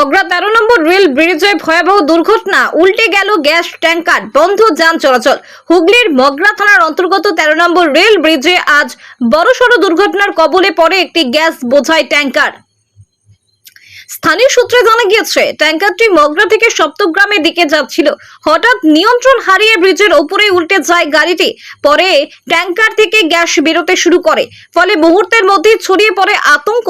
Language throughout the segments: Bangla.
মগরা তেরো নম্বর রেল ব্রিজে ভয়াবহ দুর্ঘটনা। উল্টে গেল গ্যাস ট্যাঙ্কার বন্ধ যান চলাচল। হুগলির মগরা থানার অন্তর্গত তেরো নম্বর রেল ব্রিজে আজ বড়সড় দুর্ঘটনার কবলে পড়ে একটি গ্যাস বোঝাই ট্যাঙ্কার স্থানীয় সূত্রে জানা গিয়েছে, ট্যাঙ্কারটি মগরা থেকে সপ্তগ্রামের দিকে যাচ্ছিল। হঠাৎ নিয়ন্ত্রণ হারিয়ে ব্রিজের ওপরে উল্টে যায় গাড়িটি। পরে ট্যাঙ্কার থেকে গ্যাস বেরোতে শুরু করে। ফলে মুহূর্তের মধ্যে ছড়িয়ে পড়ে আতঙ্ক।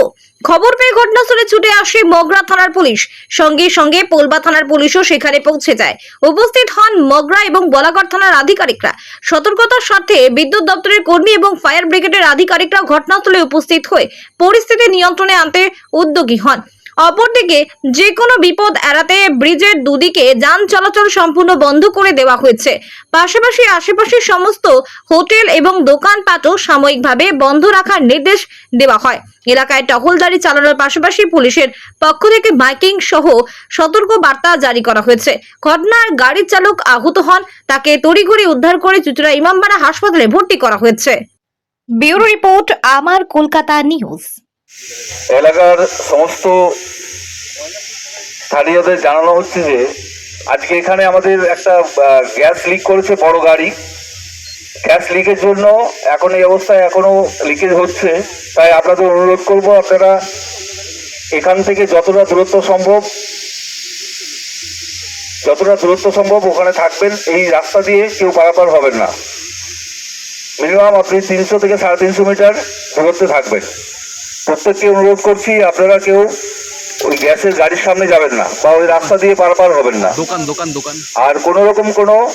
খবর পেয়ে ঘটনাস্থলে ছুটে আসে মগরা থানার পুলিশ। সঙ্গে সঙ্গে পোলবা থানার পুলিশও সেখানে পৌঁছে যায়। উপস্থিত হন মগরা এবং বলাগড় থানার আধিকারিকরা। সতর্কতার সাথে বিদ্যুৎ দপ্তরের কর্মী এবং ফায়ার ব্রিগেডের আধিকারিকরা ঘটনাস্থলে উপস্থিত হয়ে পরিস্থিতি নিয়ন্ত্রণে আনতে উদ্যোগী হন। অপরদিকে যে কোনো বিপদ এড়াতে ব্রিজের দুদিকে যান চলাচল সম্পূর্ণ বন্ধ করে দেওয়া হয়েছে। পাশাপাশি আশেপাশের সমস্ত হোটেল এবং দোকানপাটও সাময়িকভাবে বন্ধ রাখার নির্দেশ দেওয়া হয়। এলাকায় টহলদারি চালানোর পাশাপাশি পুলিশের পক্ষ থেকে মাইকিং সহ সতর্ক বার্তা জারি করা হয়েছে। ঘটনার গাড়ির চালক আহত হন, তাকে তড়িঘড়ি উদ্ধার করে চুচুড়া ইমামবাড়া হাসপাতালে ভর্তি করা হয়েছে। ব্যুরো রিপোর্ট, আমার কলকাতা নিউজ। এলাকার সমস্ত স্থানীয়দের জানানো হচ্ছে যে, আজকে এখানে আমাদের একটা গ্যাস লিক করেছে বড় গাড়ি। গ্যাস লিকের জন্য এখন এই অবস্থায় এখনও লিকেজ হচ্ছে। তাই আপনাদের অনুরোধ করব, আপনারা এখান থেকে যতটা দূরত্ব সম্ভব, যতটা দূরত্ব সম্ভব ওখানে থাকবেন। এই রাস্তা দিয়ে কেউ পারাপার হবেন না। মিনিমাম আপনি তিনশো থেকে সাড়ে তিনশো মিটার দূরত্বে থাকবেন। প্রত্যেককে অনুরোধ করছি আপনারা কেউ ওই গ্যাসের গাড়ির সামনে যাবেন না বা ওই রাস্তা দিয়ে পারাপার হবেন না। দোকান দোকান দোকান। আর কোনো রকম কোনো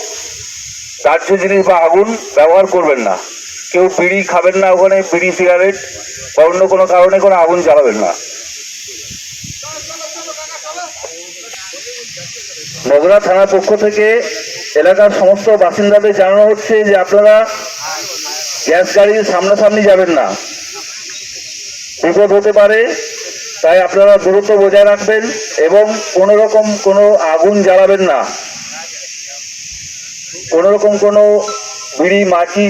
দাহ্য জিনিস বা আগুন ব্যবহার করবেন না। কেউ বিড়ি খাবেন না ওখানে বিড়ি সিগারেট বা অন্য কোনো কারণে কোনো আগুন জ্বালাবেন না। নগরা থানার পক্ষ থেকে এলাকার সমস্ত বাসিন্দাদের জানানো হচ্ছে যে আপনারা গ্যাস গাড়ির সামনাসামনি যাবেন না। বিপদ হতে পারে, তাই আপনারা দূরত্ব বজায় রাখবেন এবং কোনো রকম কোনো আগুন জ্বালাবেন না। কোনো রকম কোনো বিড়ি, মাটি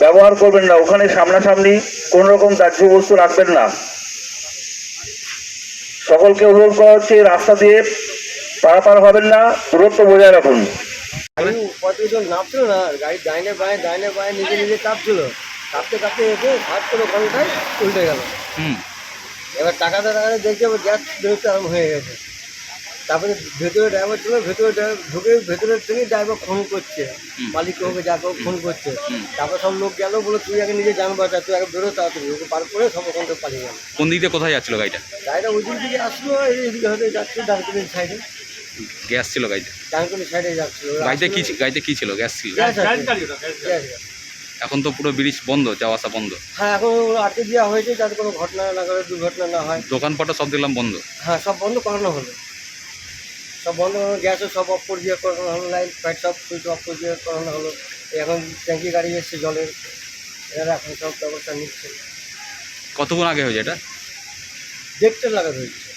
ব্যবহার করবেন না, ওখানে সামনাসামনি কোনো রকম দাহ্য বস্তু রাখবেন না। সকলকে অনুরোধ করা হচ্ছে রাস্তা দিয়ে পারাপার হবেন না, দূরত্ব বজায় রাখুন। না, গাড়ি ডাইনে নিজে নিজে চাপছিল। চাপতে চাপতে এসে হাত করে ঘন্টায় উল্টে গেল। হুম। এবার টাকা টাকা দেখছে এবার গ্যাস বেরোতে আরম্ভ হয়ে গেছে। তারপরে ভেতরে ড্রাইভার ছিল ভেতরে driver ঢুকে ভেতরের থেকে ড্রাইভার ফোন করছে। মালিককে হোক যাকে হোক ফোন করছে। তারপর সব লোক গেল বলে তুই আগে নিজে জান বাঁচা তুই আগে বেরো তাড়াতাড়ি। ওকে পার করে সব ওখান থেকে পালিয়ে গেল। কোন দিক দিয়ে কোথায় যাচ্ছিল গাড়িটা? গাড়িটা ওই দিক থেকে আসলো এইদিকে হয়তো যাচ্ছে ডানকুনির সাইডে গ্যাস ছিল গাড়িতে? ডানকুনির সাইডে যাচ্ছিল। গাড়িতে কি গাড়িতে কি ছিল? গ্যাস ছিল। গ্যাস। এখন তো পুরো ব্রিজ বন্ধ যাওয়া আসা বন্ধ। হ্যাঁ এখন আটকে দেওয়া হয়েছে যাতে কোনো ঘটনা না করে দুর্ঘটনা না হয়। দোকানপাটও সব দেখলাম বন্ধ। হ্যাঁ সব বন্ধ করানো হলো। সব বন্ধ করানো গ্যাসও সব অফ করে দিয়ে করানো হলো লাইন ফাইট সব সুইচ অফ করে দিয়ে করানো হলো। এখন ট্যাঙ্কি গাড়ি এসছে জলের। এরা এখন সব ব্যবস্থা নিচ্ছে। কতক্ষণ আগে হয়েছে এটা? দেখতে লাগাতে হয়েছে।